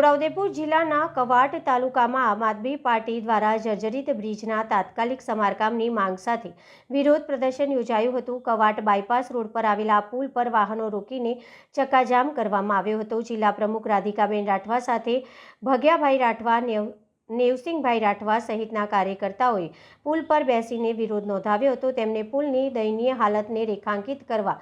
છોટાઉદેપુર જિલ્લાના કવાટ તાલુકામાં આમ આદમી પાર્ટી દ્વારા જર્જરિત બ્રિજના તાત્કાલિક સમારકામની માંગ સાથે વિરોધ પ્રદર્શન યોજાયું હતું. કવાટ બાયપાસ રોડ પર આવેલા પુલ પર વાહનો રોકીને ચક્કાજામ કરવામાં આવ્યો હતો. જિલ્લા પ્રમુખ રાધિકાબેન રાઠવા સાથે ભગ્યાભાઈ રાઠવા, નેવ, નેવસિંહભાઈ રાઠવા સહિતના કાર્યકર્તાઓએ પુલ પર બેસીને વિરોધ નોંધાવ્યો હતો. તેમણે પુલની દયનીય હાલતને રેખાંકિત કરવા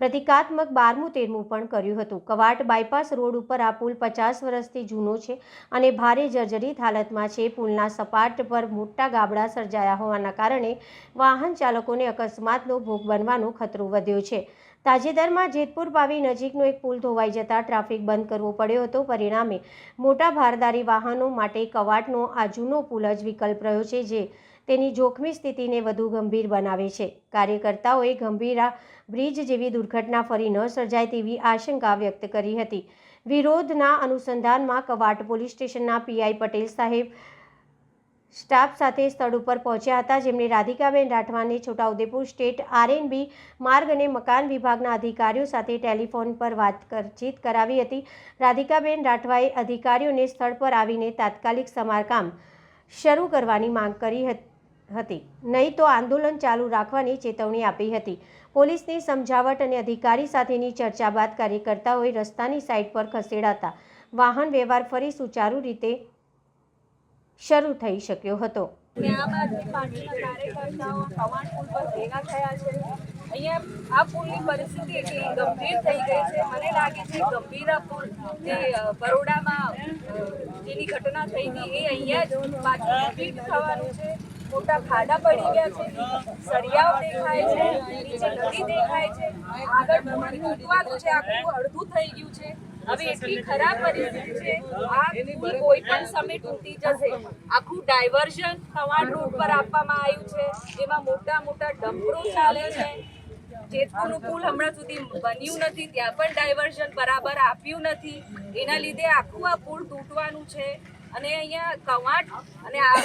પ્રતિકાત્મક બારમું તેરમું પણ કર્યું હતું. કવાટ બાયપાસ રોડ ઉપર આ પુલ પચાસ વર્ષથી જૂનો છે અને ભારે જર્જરિત હાલતમાં છે. પુલના સપાટ પર મોટા ગાબડા સર્જાયા હોવાના કારણે વાહન ચાલકોને અકસ્માતનો ભોગ બનવાનો ખતરો વધ્યો છે. તાજેતરમાં જેતપુર પાવી નજીકનો એક પુલ ધોવાઈ જતા ટ્રાફિક બંધ કરવો પડ્યો હતો. પરિણામે મોટા ભારદારી વાહનો માટે કવાટનો આ જૂનો પુલ જ વિકલ્પ રહ્યો છે, જે તેની જોખમી સ્થિતિને વધુ ગંભીર બનાવે છે. કાર્યકર્તાઓએ ગંભીરા બ્રિજ જેવી દુર્ઘટના ફરી ન સર્જાય તેવી આશંકા વ્યક્ત કરી હતી. વિરોધના અનુસંધાનમાં કવાટ પોલીસ સ્ટેશનના પીઆઈ પટેલ સાહેબ સ્ટાફ સાથે સ્થળ ઉપર પહોંચ્યા હતા. જેમણે રાધિકાબેન રાઠવાને છોટાઉદેપુર સ્ટેટ આરએનબી માર્ગ અને મકાન વિભાગના અધિકારીઓ સાથે ટેલિફોન પર વાતચીત કરાવી હતી. રાધિકાબેન રાઠવાએ અધિકારીઓને સ્થળ પર આવીને તાત્કાલિક સમારકામ શરૂ કરવાની માંગ કરી હતી. હતી. નહીં તો આંદોલન ચાલુ રાખવાની ચેતવણી આપી હતી. પોલીસની સમજાવટ અને અધિકારી સાથેની ચર્ચા બાદ કાર્યકર્તાઓએ રસ્તાની સાઇડ પર ખસેડાતા વાહન વ્યવહાર ફરી સુચારુ રીતે શરૂ થઈ શક્યો હતો. બરોડામાં જેની ઘટના થઈ હતી, એ અહીંયા જ પાછું થવાનું છે. મોટા ખાડા પડી ગયા છે, સળિયાઓ દેખાય છે, નીચે નદી દેખાય છે, આગળ પાણી તૂટવાનું છે, આખું અડધું થઈ ગયું છે. હવે એટલી ખરાબ પરિસ્થિતિ છે, આ પુલ કોઈ પણ સમય તૂટી જશે. આખું ડાયવર્ઝન કવાડ રોડ પર આપવામાં આવ્યું છે, જેમાં મોટા મોટા ડમરો ચાલે છે. જેતપુરનું પુલ હમણાં સુધી બન્યું નથી, ત્યાં પણ ડાયવર્ઝન બરાબર આપ્યું નથી. એના લીધે આખું આ પુલ તૂટવાનું છે. અને અહીંયા કવાટ અને આ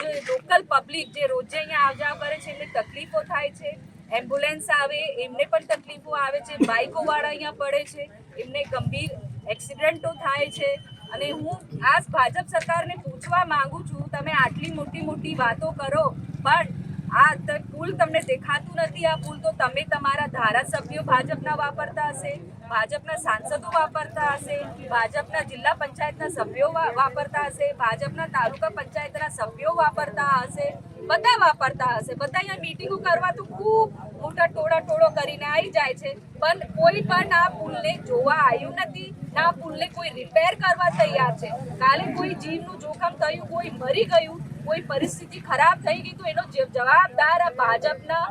જે લોકલ પબ્લિક જે રોજે અહીંયા આવ જાવ કરે છે, એમને તકલીફો થાય છે. એમ્બ્યુલન્સ આવે, એમને પણ તકલીફો આવે છે. બાઇકો વાળા અહીંયા પડે છે. એમને ગંભીર એક્સિડન્ટો થાય છે. અને હું આ ભાજપ સરકારને પૂછવા માંગુ છું, તમે આટલી મોટી મોટી વાતો કરો, પણ આ પુલ તમને દેખાતું નથી, આ પુલ તો તમે તમારા ધારાસભ્યો ભાજપના વાપરતા હશે, ભાજપના સાંસદો વાપરતા હશે, ભાજપના જિલ્લા પંચાયતના સભ્યો વાપરતા હશે, ભાજપના તાલુકા પંચાયતના સભ્યો વાપરતા હશે, બધા વાપરતા હશે. બધા અહીંયા મીટિંગો કરવા તો ખૂબ મોટા ટોળા ટોળો કરીને આવી જાય છે, પણ કોઈ પણ આ પુલને જોવા આવ્યું નથી, ના પુલને કોઈ રિપેર કરવા તૈયાર છે. કાલે કોઈ જીવનું જોખમ થયું, કોઈ મરી ગયું કોઈ પરિસ્થિતિ ખરાબ થઈ ગઈ તો એનો જવાબદાર ભાજપના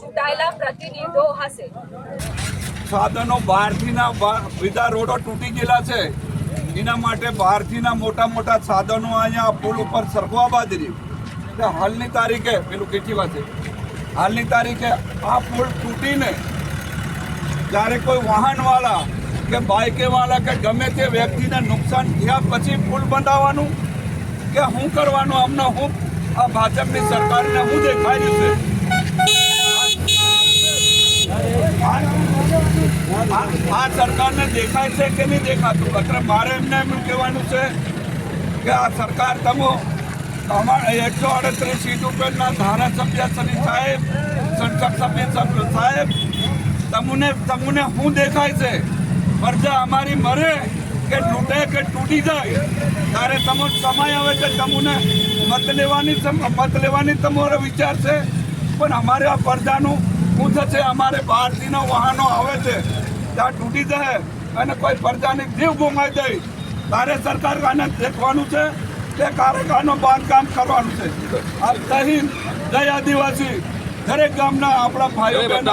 ચૂંટાયેલા પ્રતિનિધિઓ હશે. સાધનો બહારથી ના બીજા રોડો તૂટી ગયેલા છે. એના માટે બહારથી ના મોટા મોટા સાધનો અહીંયા પુલ ઉપર સરખવા બાદ રહ્યું. હાલની તારીખે પેલું કેટલી વાત છે? હાલની તારીખે આ પુલ તૂટીને જ્યારે કોઈ વાહનવાળા કે બાઇકેવાળા કે ગમે તે વ્યક્તિને નુકસાન થયા પછી પુલ બંધાવવાનું કે શું કરવાનું, અમને હું આ ભાજપની સરકારને હું દેખાડ્યું છે? આ સરકારને દેખાય છે કે નહીં દેખાતું? અત્યારે મારે એમને એમ કહેવાનું છે કે આ સરકાર તમે અમારા એકસો અડત્રીસ સીટ ઉપરના ધારાસભ્ય શ્રી સાહેબ, સંસદ સભ્ય સાહેબ, તમને તમને શું દેખાય છે? પ્રજા અમારી મરે. કે તૂટે કે તૂટી જાય. ત્યારે તમે સમય આવે છે તમને મત લેવાની મત લેવાની તમારો વિચાર છે. પણ અમારે આ પ્રજાનું શું થશે અમારે બહારથીનો વાહનો આવે છે. ત્યાં તૂટી જાય અને કોઈ પડદાને જીવ ગુમાવી દે. તારે સરકાર આને દેખવાનું છે કે કાર્યકાળનું બાંધકામ કરવાનું છે. આ હિન્દ જય આદિવાસી. દરેક ગામના આપણા ભાઈઓ બહેનો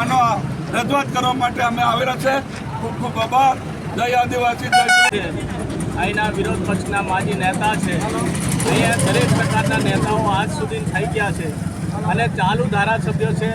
આનો આ રજૂઆત કરવા માટે અમે આવેલા છે. ખૂબ ખૂબ આભાર. જય આદિવાસી, જય અહીંના વિરોધ પક્ષના માજી નેતા છે. અહીંયા દરેક પ્રકારના નેતાઓ આજ સુધી થઈ ગયા છે. અને ચાલુ ધારાસભ્યો છે,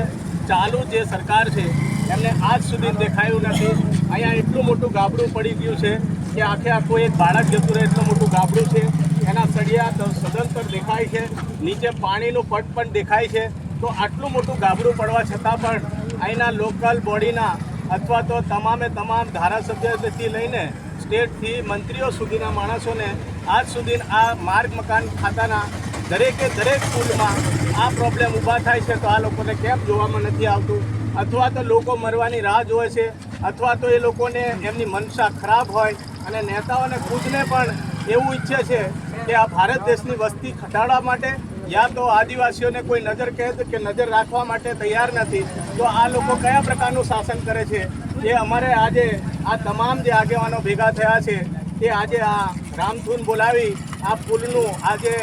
ચાલુ જે સરકાર છે, એમને આજ સુધી દેખાયું નથી. અહીંયા એટલું મોટું ગાબડું પડી ગયું છે કે આખે આખું એક બાળક જતું રહે, એટલું મોટું ગાબડું છે. એના સળિયા સદન સદંતર દેખાય છે. નીચે પાણીનું પટ પણ દેખાય છે. તો આટલું મોટું ગાબડું પડવા છતાં પણ અહીંના લોકલ બોડીના અથવા તો તમામે તમામ ધારાસભ્યથી લઈને સ્ટેટથી મંત્રીઓ સુધીના માણસોને આજ સુધી આ માર્ગ મકાન ખાતાના દરેકે દરેક સ્કૂલમાં આ પ્રોબ્લેમ ઊભા થાય છે તો આ લોકોને કેમ જોવામાં નથી આવતું? અથવા તો લોકો મરવાની રાહ જોવે છે, અથવા તો એ લોકોને એમની મનસા ખરાબ હોય અને નેતાઓને ખુદને પણ એવું ઈચ્છે છે કે આ ભારત દેશની વસ્તી ઘટાડવા માટે યા તો આદિવાસીઓને કોઈ નજર કેદ કે નજર રાખવા માટે તૈયાર નથી, તો આ લોકો કયા પ્રકારનું શાસન કરે છે? એ અમારે આજે આ તમામ જે આગેવાનો ભેગા થયા છે, તે આજે આ રામધૂન બોલાવી, આ પુલનું આજે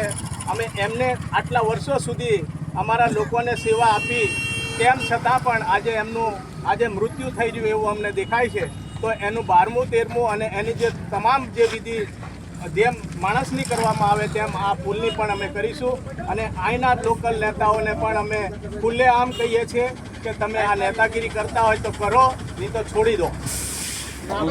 અમે એમને આટલા વર્ષો સુધી અમારા લોકોને સેવા આપી, તેમ છતાં પણ આજે એમનું, આજે મૃત્યુ થઈ ગયું એવું અમને દેખાય છે. તો એનું બારમું, તેરમું અને એની જે તમામ જે વિધિ જેમ માણસની કરવામાં આવે તેમ આ પુલની પણ અમે કરીશું. અને અહીંના લોકલ નેતાઓને પણ અમે ખુલ્લે આમ કહીએ છીએ કે તમે આ નેતાગીરી કરતા હોય તો કરો, નહીં તો છોડી દો.